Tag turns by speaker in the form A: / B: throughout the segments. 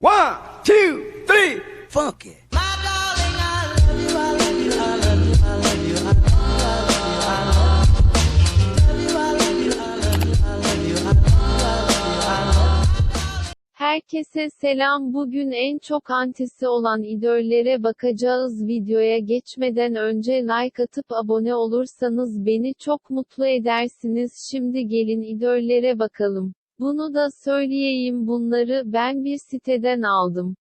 A: One, two, three, funky.
B: Herkese selam bugün en çok antisi olan idollere bakacağız videoya geçmeden önce like atıp abone olursanız beni çok mutlu edersiniz şimdi gelin idollere bakalım. Bunu da söyleyeyim bunları ben bir siteden aldım.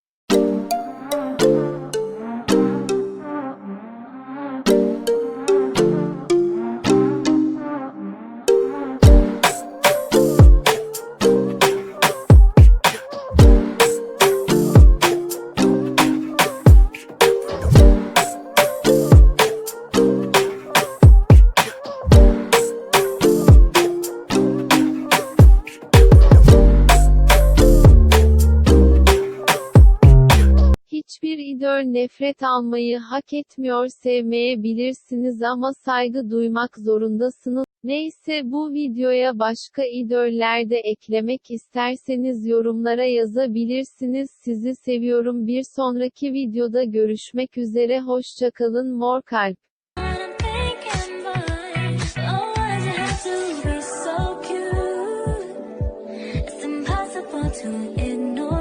B: Hiçbir idör nefret almayı hak etmiyor sevmeyebilirsiniz ama saygı duymak zorundasınız. Neyse bu videoya başka idörler de eklemek isterseniz yorumlara yazabilirsiniz. Sizi seviyorum bir sonraki videoda görüşmek üzere hoşçakalın mor kalp. to ignore